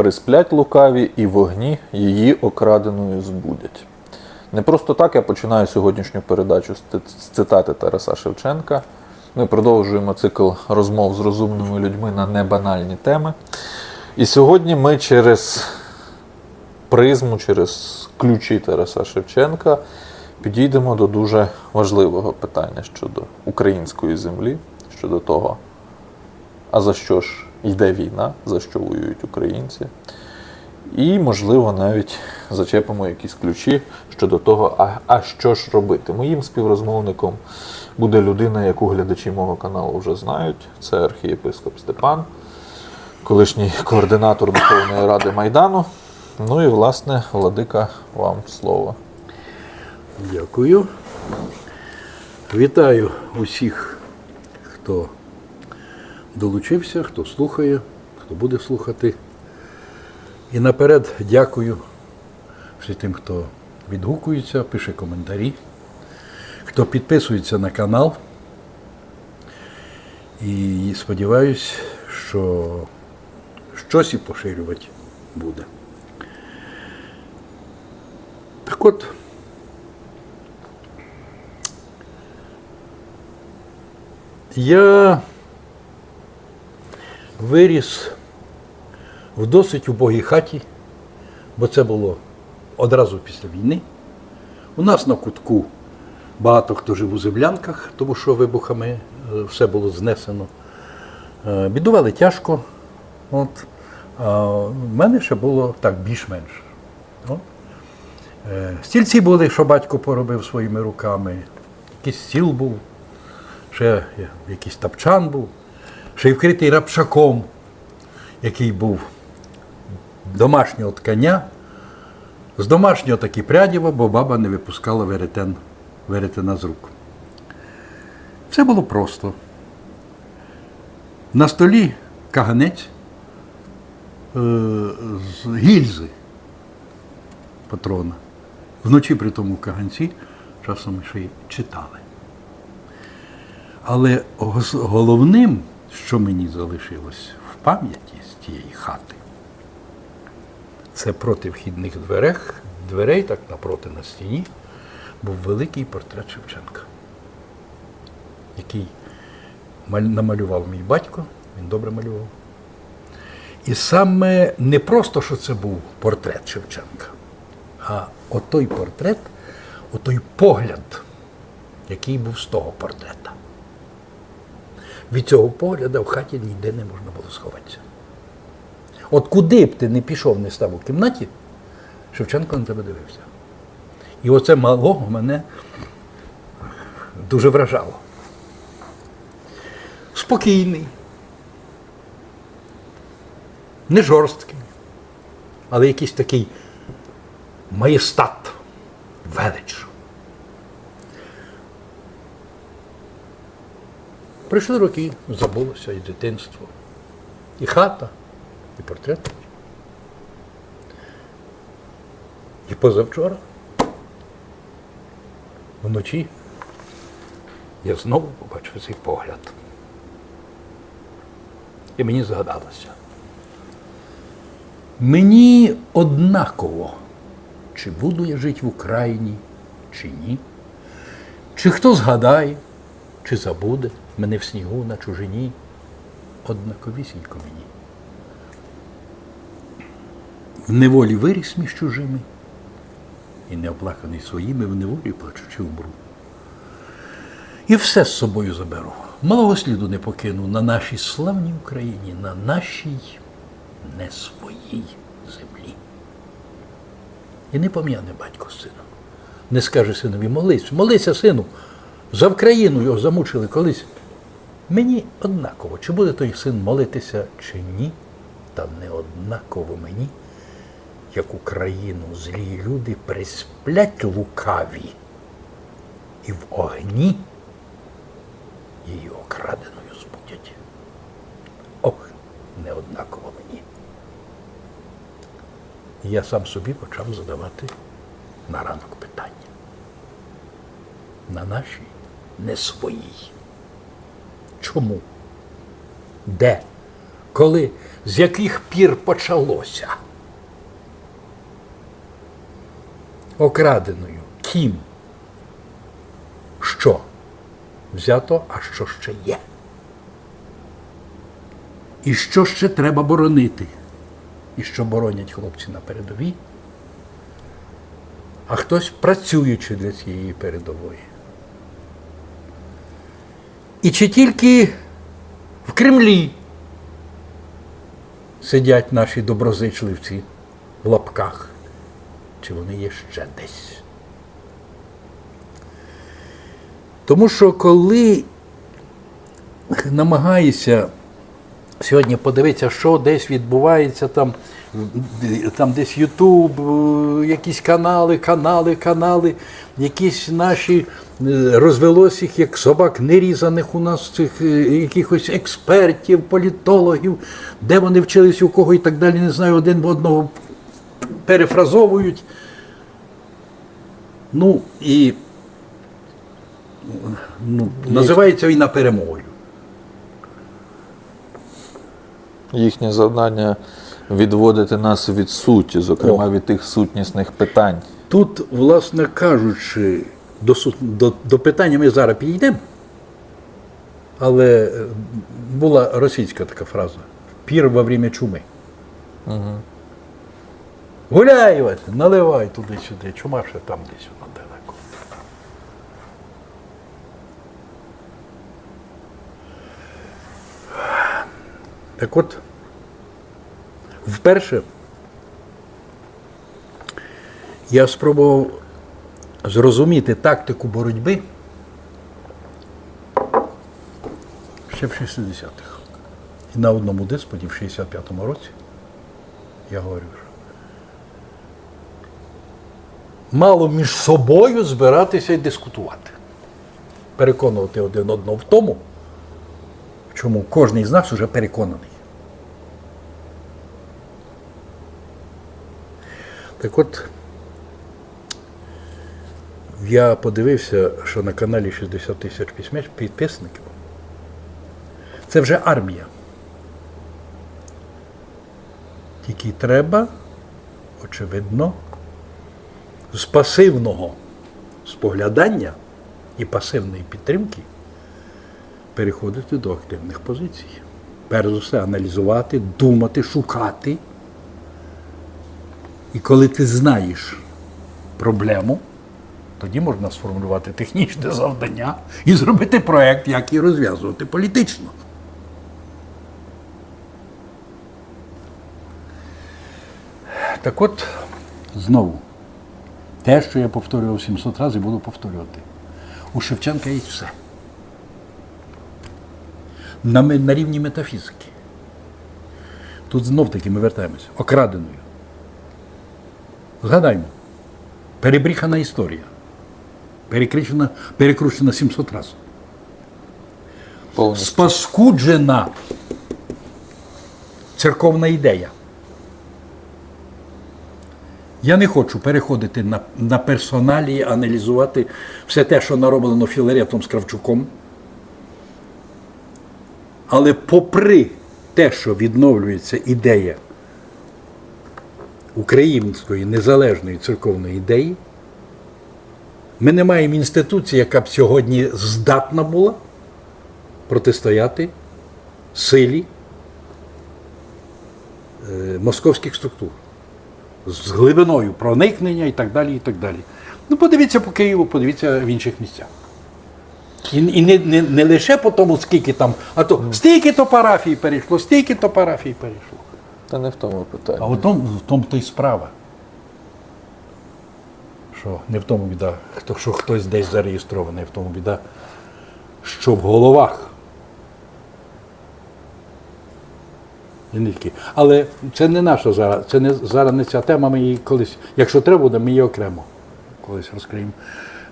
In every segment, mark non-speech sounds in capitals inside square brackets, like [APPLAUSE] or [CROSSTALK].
присплять лукаві, і вогні її окраденою збудять. Не просто так я починаю сьогоднішню передачу з цитати Тараса Шевченка. Ми продовжуємо цикл розмов з розумними людьми на небанальні теми. І сьогодні ми через призму, через ключі Тараса Шевченка підійдемо до дуже важливого питання щодо української землі, щодо того, а за що ж йде війна, за що воюють українці. І, можливо, навіть зачепимо якісь ключі щодо того, а, а що ж робити. Моїм співрозмовником буде людина, яку глядачі мого каналу вже знають. Це архієпископ Степан, колишній координатор Духовної Ради Майдану. Ну і, власне, владика, вам слово. Дякую. Вітаю усіх, хто долучився, хто слухає, хто буде слухати. І наперед дякую всім тим, хто відгукується, пише коментарі, хто підписується на канал. І сподіваюсь, що щось і поширювати буде. Так от. Я виріс в досить убогій хаті, бо це було одразу після війни. У нас на кутку багато хто жив у землянках, тому що вибухами е, все було знесено. Е, Бідували тяжко. От. А в мене ще було так більш-менш. Е, Стільці були, що батько поробив своїми руками, якийсь стіл був ще якийсь тапчан був, ще й вкритий рапшаком, який був домашнього ткання, з домашнього таки прядіва, бо баба не випускала веретен, веретена з рук. Все було просто. На столі каганець е, з гільзи патрона. Вночі при тому каганці часом ще й читали. Але головним, що мені залишилось в пам'яті з тієї хати, це проти вхідних дверей, дверей, так напроти на стіні, був великий портрет Шевченка, який намалював мій батько, він добре малював. І саме не просто, що це був портрет Шевченка, а отой портрет, отой погляд, який був з того портрета. Від цього погляду в хаті ніде не можна було сховатися. От куди б ти не пішов, не став у кімнаті, Шевченко на тебе дивився. І оце малого мене дуже вражало. Спокійний, не жорсткий, але якийсь такий маєстат, велич. Пройшли роки, забулося і дитинство, і хата, і портрет. І позавчора, вночі, я знову побачив цей погляд. І мені згадалося. Мені однаково, чи буду я жити в Україні, чи ні. Чи хто згадає, чи забуде мене в снігу на чужині, однаковісінько мені. В неволі виріс між чужими, і неоплаканий своїми в неволі плачучи умру. І все з собою заберу. Малого сліду не покину на нашій славній Україні, на нашій не своїй землі. І не пом'яне батько сином. Не скаже синові, молись, молися, сину, за Вкраїну його замучили колись. Мені однаково, чи буде той син молитися, чи ні, та не однаково мені, як Україну злі люди присплять лукаві і в огні її окраденою збудять. Ох, не однаково мені. І я сам собі почав задавати на ранок питання. На нашій не своїй. Чому? Де коли, з яких пір почалося? Окраденою. Ким? Що? Взято, а що ще є? І що ще треба боронити? І що боронять хлопці на передовій? А хтось працюючи для цієї передової. І чи тільки в Кремлі сидять наші доброзичливці в лапках, чи вони є ще десь? Тому що коли намагаєшся сьогодні подивитися, що десь відбувається там, там десь Ютуб, е, якісь канали, канали, канали, якісь наші е, розвелось їх як собак нерізаних у нас цих е, якихось експертів, політологів, де вони вчились у кого і так далі, не знаю, один в одного перефразовують. Ну і ну, називається війна перемогою. Їхнє завдання відводити нас від суті, зокрема від тих сутнісних питань. Тут, власне кажучи, до, до, до питання ми зараз підійдемо. Але е, була російська така фраза пір во время чуми. Угу. Гуляй, наливай туди-сюди, чума ще там десь вона далеко. Так от, вперше я спробував зрозуміти тактику боротьби ще в 60-х. І на одному диспуті в 65-му році я говорю, що мало між собою збиратися і дискутувати. Переконувати один одного в тому, в чому кожен з нас вже переконаний. Так от, я подивився, що на каналі 60 тисяч підписників. Це вже армія. Тільки треба, очевидно, з пасивного споглядання і пасивної підтримки переходити до активних позицій. Перш за все, аналізувати, думати, шукати. І коли ти знаєш проблему, тоді можна сформулювати технічне завдання і зробити проєкт, як її розв'язувати політично. Так от, знову, те, що я повторював 700 разів, буду повторювати. У Шевченка є все. На, на рівні метафізики. Тут знов таки ми вертаємося. Окраденою. Згадаймо. Перебріхана історія. Перекручена, перекручена 700 разів. Повністю. Спаскуджена церковна ідея. Я не хочу переходити на, на персоналі, аналізувати все те, що нароблено Філаретом з Кравчуком. Але попри те, що відновлюється ідея української незалежної церковної ідеї, ми не маємо інституції, яка б сьогодні здатна була протистояти силі е, московських структур з глибиною проникнення і так далі. і так далі. Ну, подивіться по Києву, подивіться в інших місцях. І, і не, не, не лише по тому, скільки там, а то стільки-то парафій перейшло, стільки-то парафій перейшло. Та не в тому питанні. А в тому, в тому то й справа. Що не в тому біда, хто, що хтось десь зареєстрований, в тому біда, що в головах. Але це не наша зараз, це не зараз не ця тема, ми її колись, якщо треба буде, ми її окремо колись розкриємо.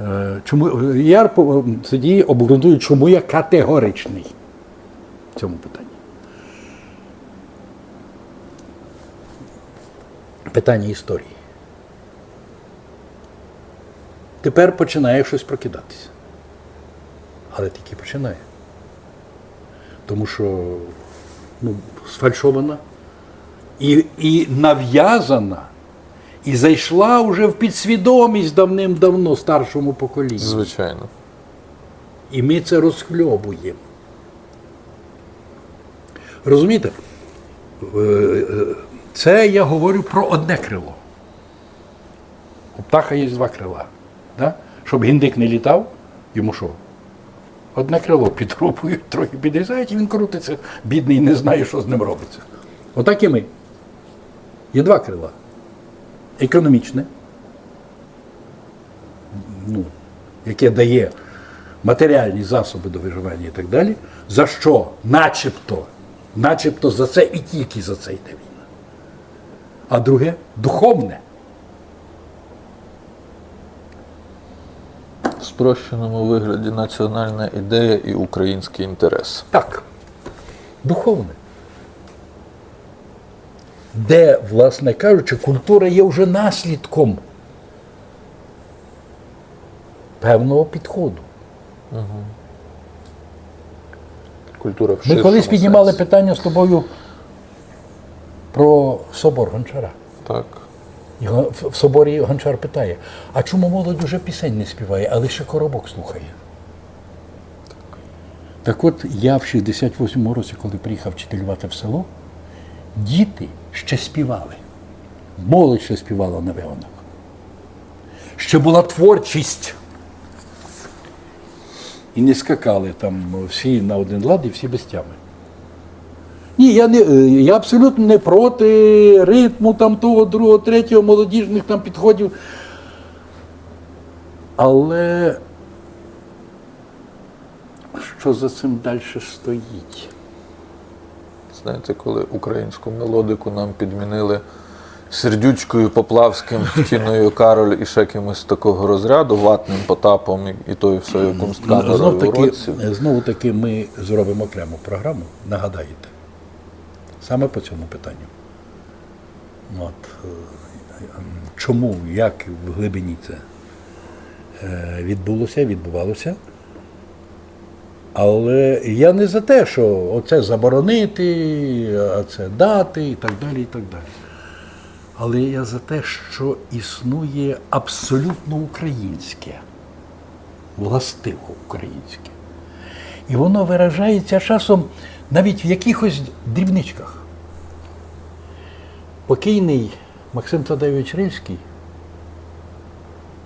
Е, Чому я по- тоді обґрунтую, чому я категоричний в цьому питанні. Питання історії. Тепер починає щось прокидатися. Але тільки починає. Тому що ну, сфальшована і, і нав'язана, і зайшла вже в підсвідомість давним-давно старшому поколінню. Звичайно. І ми це розхльобуємо. Розумієте? Це я говорю про одне крило. У птаха є два крила. Да? Щоб гіндик не літав, йому що? Одне крило підрубують, трохи підрізають, і він крутиться, бідний, не знає, що з ним робиться. Отак і ми. Є два крила. Економічне, ну, яке дає матеріальні засоби до виживання і так далі, за що начебто, начебто за це і тільки за це йде. А друге духовне. В спрощеному вигляді національна ідея і український інтерес. Так, духовне. Де, власне кажучи, культура є вже наслідком певного підходу. Культура в Ми колись піднімали сенсі. питання з тобою про собор Гончара. Так. І в- соборі Гончар питає: а чому молодь уже пісень не співає, а лише коробок слухає? Так от я в 68-му році, коли приїхав вчителювати в село, діти ще співали. Молодь ще співала на вигонах. Ще була творчість. І не скакали там всі на один лад і всі без тями. Ні, я не е, я абсолютно не проти ритму там того, другого, третього, молодіжних там підходів. Але що за цим далі стоїть? Знаєте, коли українську мелодику нам підмінили сердючкою, Поплавським, Тіною Кароль і ще кимось такого розряду, ватним потапом і, і тою всею Знов кунсткамерою таки, знову таки ми зробимо окрему програму, нагадаєте, саме по цьому питанню. От, е, чому, як в глибині це е, відбулося, відбувалося. Але я не за те, що оце заборонити, а це дати і так далі. і так далі. Але я за те, що існує абсолютно українське, властиво українське. І воно виражається часом навіть в якихось дрібничках. Покійний Максим Тадеович Рильський,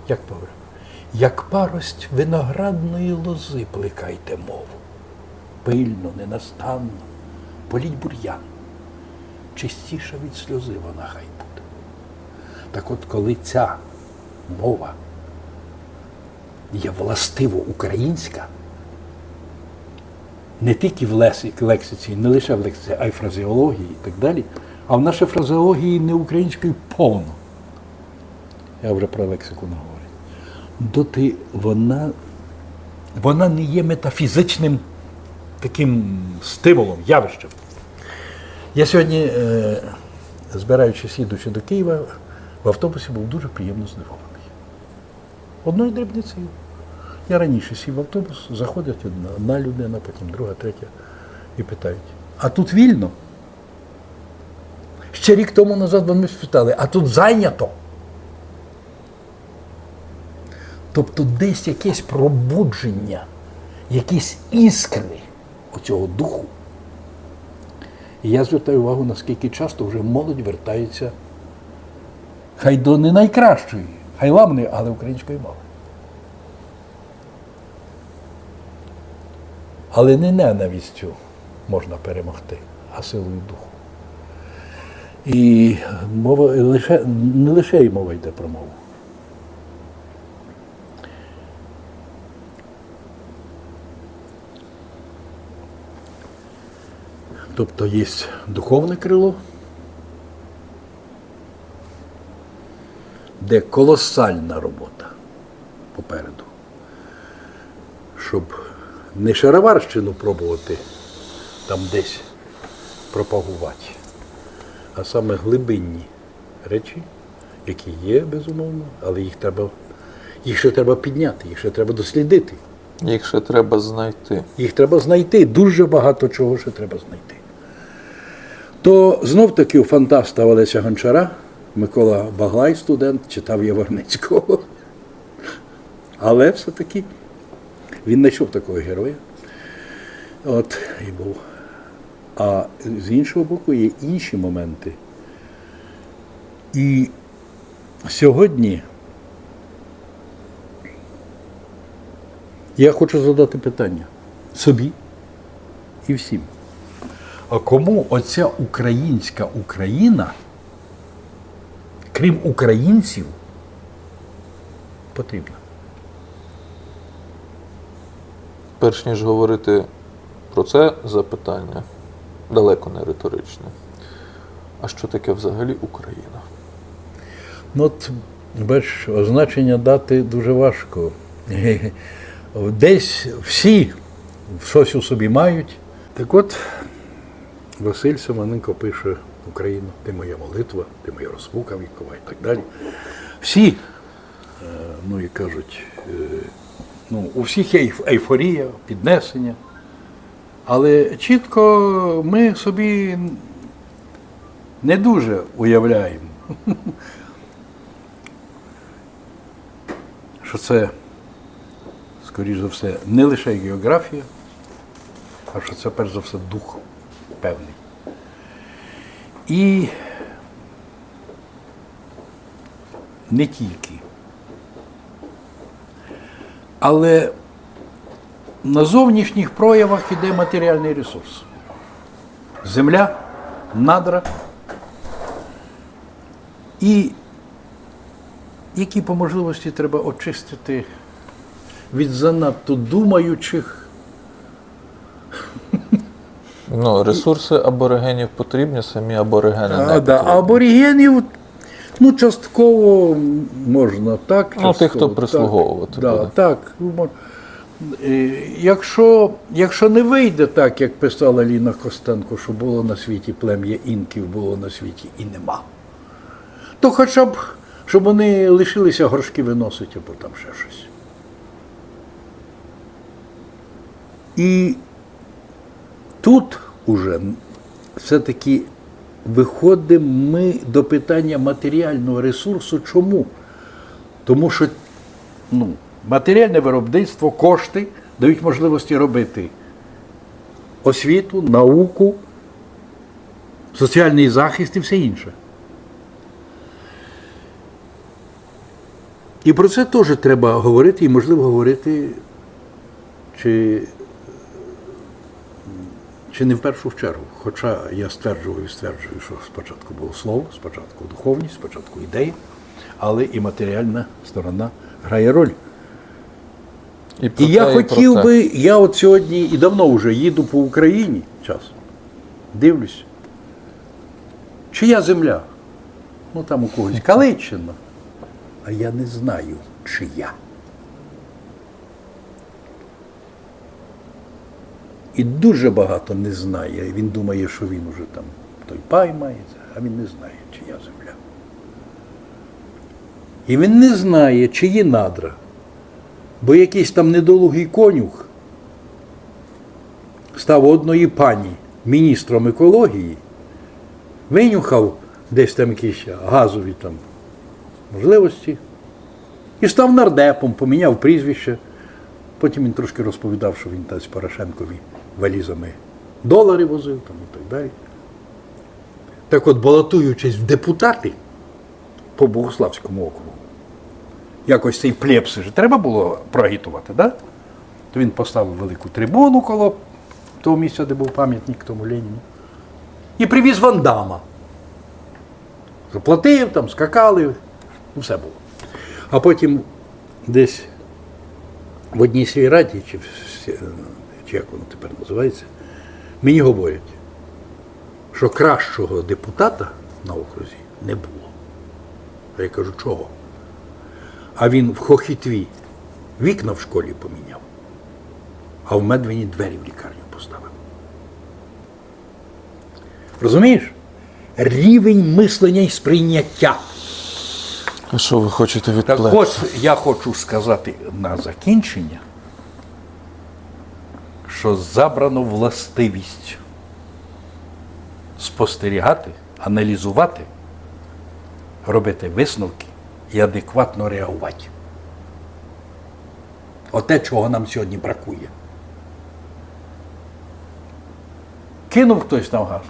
як говорив, як парость виноградної лози плекайте мову. Пильно, ненастанно, політь бур'ян. Чистіша від сльози вона хай буде. Так от, коли ця мова є властиво українська, не тільки в лексиці, не лише в лексиці, а й фразеології і так далі. А в нашій фразеології не української повно. Я вже про лексику не говорю. Доти вона, вона не є метафізичним таким стимулом, явищем. Я сьогодні, е, збираючись їдучи до Києва, в автобусі був дуже приємно здивований. Одною дрібницею. Я раніше сів в автобус, заходить одна, людина, потім друга, третя, і питають: а тут вільно? Ще рік тому назад вони спитали, а тут зайнято. Тобто десь якесь пробудження, якісь іскри оцього духу. І я звертаю увагу, наскільки часто вже молодь вертається, хай до не найкращої, хай ламної, але української мови. Але не ненавистю можна перемогти, а силою духу. І мова лише, не лише і мова йде про мову. Тобто є духовне крило, де колосальна робота попереду, щоб не шароварщину пробувати там десь пропагувати, а саме глибинні речі, які є, безумовно, але їх треба, їх ще треба підняти, їх ще треба дослідити. Їх ще треба знайти. Їх треба знайти. Дуже багато чого ще треба знайти. то знов таки у фантаста Олеся Гончара Микола Баглай, студент, читав Яворницького. Але все-таки він знайшов такого героя. От і був. А з іншого боку є інші моменти. І сьогодні я хочу задати питання собі і всім. А кому оця українська Україна, крім українців, потрібна? Перш ніж говорити про це запитання, далеко не риторичне. А що таке взагалі Україна? Ну, от, бачиш, означення дати дуже важко. [LAUGHS] Десь всі щось у собі мають. Так от, Василь Семененко пише Україну, ти моя молитва, ти моя розпука вікова і так далі. Всі, е, ну і кажуть, е, ну, у всіх є ейфорія, піднесення. Але чітко ми собі не дуже уявляємо. [LAUGHS] що це, скоріш за все, не лише географія, а що це перш за все дух певний. І не тільки. Але на зовнішніх проявах іде матеріальний ресурс. Земля, надра і які по можливості треба очистити від занадто думаючих. Ну, ресурси аборигенів потрібні, самі аборигени не А, да. потрібні. аборигенів, ну, частково можна так. Ну, тих, хто частково так. буде. так. мож- Е, Якщо, якщо не вийде так, як писала Ліна Костенко, що було на світі плем'я інків, було на світі і нема, то хоча б, щоб вони лишилися горшки виносити або там ще щось. І тут уже все-таки виходимо ми до питання матеріального ресурсу. Чому? Тому що ну, матеріальне виробництво, кошти дають можливості робити освіту, науку, соціальний захист і все інше. І про це теж треба говорити, і можливо говорити, чи, чи не в першу чергу. Хоча я стверджую і стверджую, що спочатку було слово, спочатку духовність, спочатку ідея, але і матеріальна сторона грає роль. І, І я те, хотів би, я от сьогодні і давно вже їду по Україні час. Дивлюсь. Чия земля? Ну там у когось [LAUGHS] Каличина. А я не знаю, чия. І дуже багато не знає. Він думає, що він уже там той пай має, а він не знає, чия земля. І він не знає, чиї надра. Бо якийсь там недолугий конюх став одної пані міністром екології, винюхав десь там якісь газові там можливості і став нардепом, поміняв прізвище. Потім він трошки розповідав, що він та з Порошенкові валізами долари возив там і так далі. Так от, балотуючись в депутати по Богославському округу, якось цей плепс же треба було проагітувати, да? то він поставив велику трибуну коло того місця, де був пам'ятник тому Леніну. І привіз Вандама. Заплатив, там, скакали, ну, все було. А потім десь в одній свій раді, чи, чи як воно тепер називається, мені говорять, що кращого депутата на окрузі не було. А я кажу, чого? А він в Хохітві вікна в школі поміняв, а в Медвені двері в лікарню поставив. Розумієш? Рівень мислення і сприйняття. А що ви хочете від Так от я хочу сказати на закінчення, що забрано властивість спостерігати, аналізувати, робити висновки і адекватно реагувати. Оте, чого нам сьогодні бракує. Кинув хтось там гасло.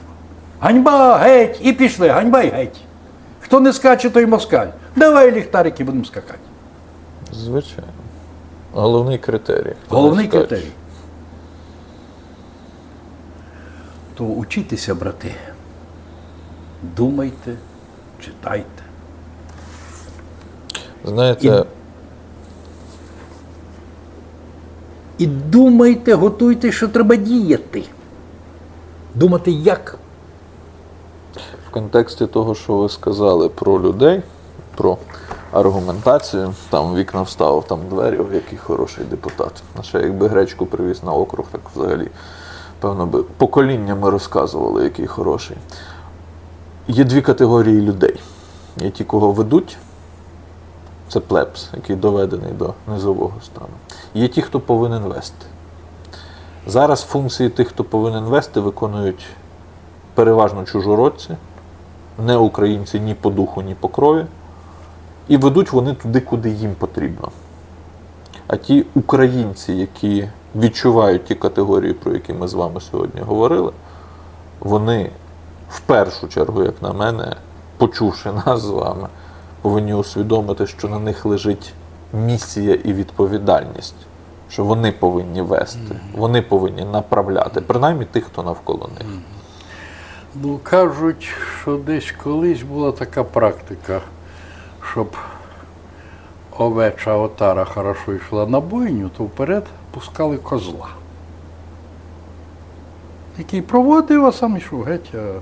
Ганьба, геть! І пішли, ганьба й геть. Хто не скаче, той москаль. Давай ліхтарики будемо скакати. Звичайно. Головний критерій. Хто Головний критерій. То учітеся, брати. Думайте, читайте. Знаєте, І думайте, готуйте, що треба діяти. Думати як. Контексті того, що ви сказали про людей, про аргументацію, там вікна вставив, там двері, о, який хороший депутат. А ще якби гречку привіз на округ, так взагалі, певно би поколіннями розказували, який хороший. Є дві категорії людей. Є ті, кого ведуть, це плебс, який доведений до низового стану. Є ті, хто повинен вести. Зараз функції тих, хто повинен вести, виконують переважно чужородці, не українці ні по духу, ні по крові. І ведуть вони туди, куди їм потрібно. А ті українці, які відчувають ті категорії, про які ми з вами сьогодні говорили, вони в першу чергу, як на мене, почувши нас з вами, повинні усвідомити, що на них лежить місія і відповідальність, що вони повинні вести, вони повинні направляти, принаймні тих, хто навколо них. Ну, кажуть, що десь колись була така практика, щоб овеча отара хорошо йшла на бойню, то вперед пускали козла. Який проводив, а сам йшов геть. А...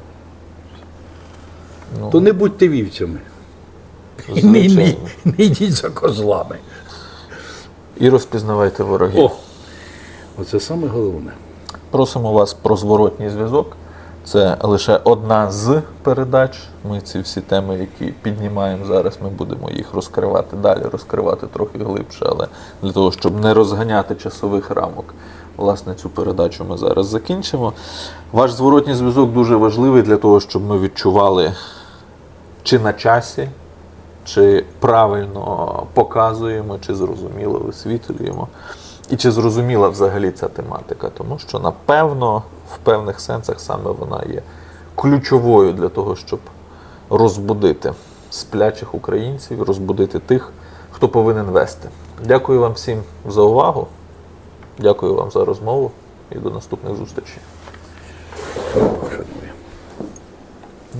Ну, То не будьте вівцями. Не, звичайно. не, не йдіть за козлами. І розпізнавайте ворогів. О! Оце саме головне. Просимо вас про зворотній зв'язок. Це лише одна з передач. Ми ці всі теми, які піднімаємо зараз, ми будемо їх розкривати далі, розкривати трохи глибше, але для того, щоб не розганяти часових рамок, власне, цю передачу ми зараз закінчимо. Ваш зворотній зв'язок дуже важливий для того, щоб ми відчували, чи на часі, чи правильно показуємо, чи зрозуміло висвітлюємо. І чи зрозуміла взагалі ця тематика? Тому що, напевно, в певних сенсах саме вона є ключовою для того, щоб розбудити сплячих українців, розбудити тих, хто повинен вести. Дякую вам всім за увагу. Дякую вам за розмову і до наступних зустрічей.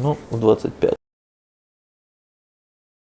Ну, у 25.